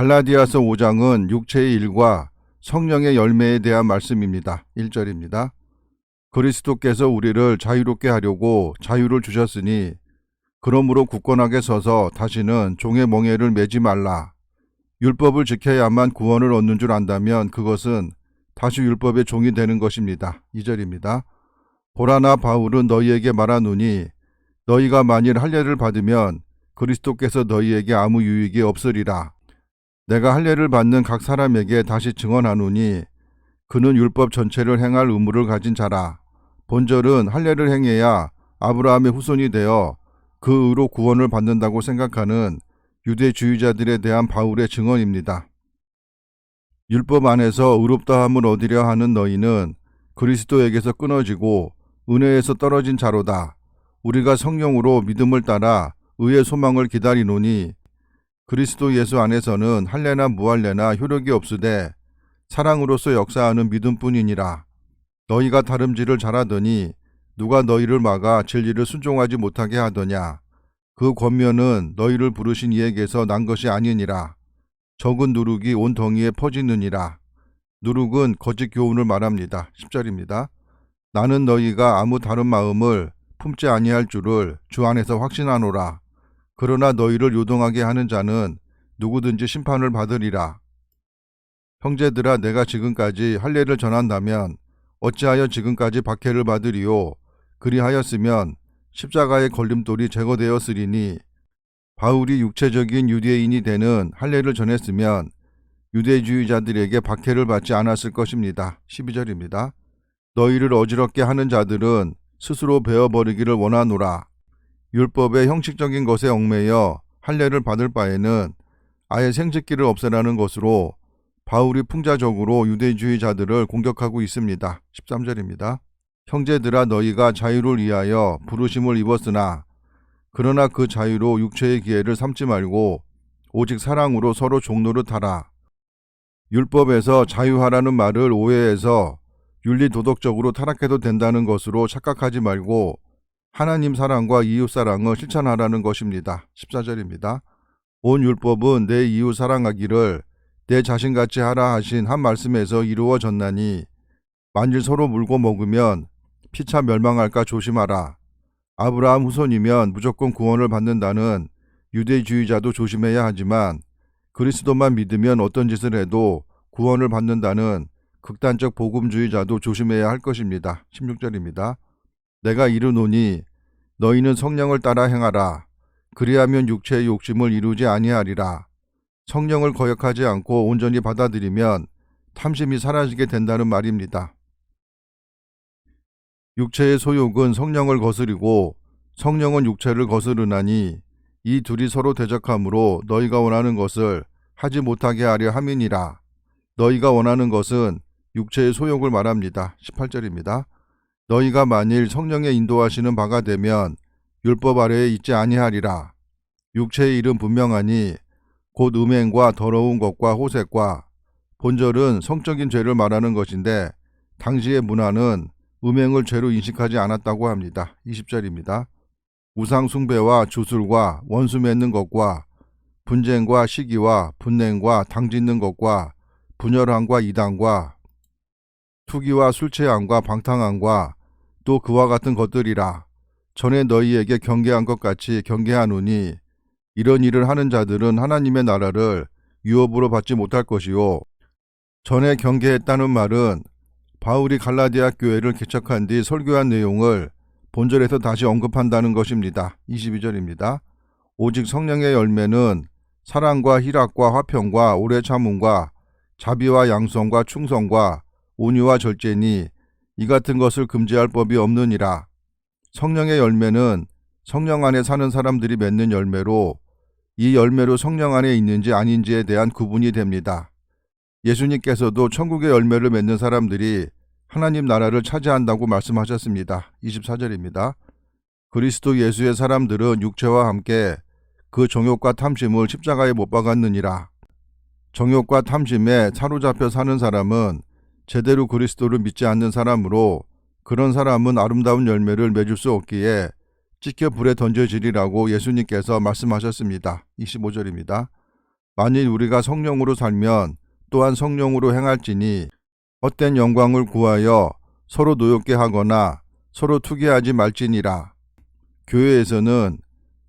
갈라디아서 5장은 육체의 일과 성령의 열매에 대한 말씀입니다. 1절입니다. 그리스도께서 우리를 자유롭게 하려고 자유를 주셨으니 그러므로 굳건하게 서서 다시는 종의 멍에를 매지 말라. 율법을 지켜야만 구원을 얻는 줄 안다면 그것은 다시 율법의 종이 되는 것입니다. 2절입니다. 보라나 바울은 너희에게 말하노니 너희가 만일 할례를 받으면 그리스도께서 너희에게 아무 유익이 없으리라. 내가 할례를 받는 각 사람에게 다시 증언하노니 그는 율법 전체를 행할 의무를 가진 자라. 본절은 할례를 행해야 아브라함의 후손이 되어 그 의로 구원을 받는다고 생각하는 유대주의자들에 대한 바울의 증언입니다. 율법 안에서 의롭다함을 얻으려 하는 너희는 그리스도에게서 끊어지고 은혜에서 떨어진 자로다. 우리가 성령으로 믿음을 따라 의의 소망을 기다리노니 그리스도 예수 안에서는 할례나 무할례나 효력이 없으되 사랑으로서 역사하는 믿음뿐이니라. 너희가 다름질을 잘하더니 누가 너희를 막아 진리를 순종하지 못하게 하더냐. 그 권면은 너희를 부르신 이에게서 난 것이 아니니라. 적은 누룩이 온 덩이에 퍼지느니라. 누룩은 거짓 교훈을 말합니다. 10절입니다. 나는 너희가 아무 다른 마음을 품지 아니할 줄을 주 안에서 확신하노라. 그러나 너희를 요동하게 하는 자는 누구든지 심판을 받으리라. 형제들아 내가 지금까지 할례를 전한다면 어찌하여 지금까지 박해를 받으리요 그리하였으면 십자가의 걸림돌이 제거되었으리니 바울이 육체적인 유대인이 되는 할례를 전했으면 유대주의자들에게 박해를 받지 않았을 것입니다. 12절입니다. 너희를 어지럽게 하는 자들은 스스로 베어버리기를 원하노라. 율법의 형식적인 것에 얽매여 할례를 받을 바에는 아예 생식기를 없애라는 것으로 바울이 풍자적으로 유대주의자들을 공격하고 있습니다. 13절입니다. 형제들아 너희가 자유를 위하여 부르심을 입었으나 그러나 그 자유로 육체의 기회를 삼지 말고 오직 사랑으로 서로 종로를 타라. 율법에서 자유하라는 말을 오해해서 윤리 도덕적으로 타락해도 된다는 것으로 착각하지 말고 하나님 사랑과 이웃 사랑을 실천하라는 것입니다. 14절입니다. 온 율법은 내 이웃 사랑하기를 내 자신같이 하라 하신 한 말씀에서 이루어졌나니 만일 서로 물고 먹으면 피차 멸망할까 조심하라. 아브라함 후손이면 무조건 구원을 받는다는 유대주의자도 조심해야 하지만 그리스도만 믿으면 어떤 짓을 해도 구원을 받는다는 극단적 복음주의자도 조심해야 할 것입니다. 16절입니다. 내가 이르노니 너희는 성령을 따라 행하라. 그리하면 육체의 욕심을 이루지 아니하리라. 성령을 거역하지 않고 온전히 받아들이면 탐심이 사라지게 된다는 말입니다. 육체의 소욕은 성령을 거스리고 성령은 육체를 거스르나니 이 둘이 서로 대적하므로 너희가 원하는 것을 하지 못하게 하려 함이니라. 너희가 원하는 것은 육체의 소욕을 말합니다. 18절입니다. 너희가 만일 성령의 인도하시는 바가 되면 율법 아래에 있지 아니하리라. 육체의 일은 분명하니 곧 음행과 더러운 것과 호색과 본절은 성적인 죄를 말하는 것인데 당시의 문화는 음행을 죄로 인식하지 않았다고 합니다. 20절입니다. 우상 숭배와 주술과 원수 맺는 것과 분쟁과 시기와 분냉과 당짓는 것과 분열함과 이단과 투기와 술취함과 방탕함과 또 그와 같은 것들이라 전에 너희에게 경계한 것 같이 경계하노니 이런 일을 하는 자들은 하나님의 나라를 유업으로 받지 못할 것이요 전에 경계했다는 말은 바울이 갈라디아 교회를 개척한 뒤 설교한 내용을 본절에서 다시 언급한다는 것입니다. 22절입니다. 오직 성령의 열매는 사랑과 희락과 화평과 오래 참음과 자비와 양성과 충성과 온유와 절제니 이 같은 것을 금지할 법이 없느니라. 성령의 열매는 성령 안에 사는 사람들이 맺는 열매로 이 열매로 성령 안에 있는지 아닌지에 대한 구분이 됩니다. 예수님께서도 천국의 열매를 맺는 사람들이 하나님 나라를 차지한다고 말씀하셨습니다. 24절입니다. 그리스도 예수의 사람들은 육체와 함께 그 정욕과 탐심을 십자가에 못 박았느니라. 정욕과 탐심에 사로잡혀 사는 사람은 제대로 그리스도를 믿지 않는 사람으로 그런 사람은 아름다운 열매를 맺을 수 없기에 찢겨 불에 던져지리라고 예수님께서 말씀하셨습니다. 25절입니다. 만일 우리가 성령으로 살면 또한 성령으로 행할지니 헛된 영광을 구하여 서로 노엽게 하거나 서로 투기하지 말지니라. 교회에서는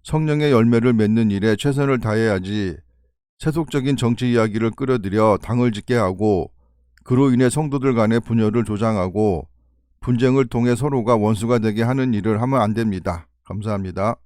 성령의 열매를 맺는 일에 최선을 다해야지 세속적인 정치 이야기를 끌어들여 당을 짓게 하고 그로 인해 성도들 간의 분열을 조장하고 분쟁을 통해 서로가 원수가 되게 하는 일을 하면 안 됩니다. 감사합니다.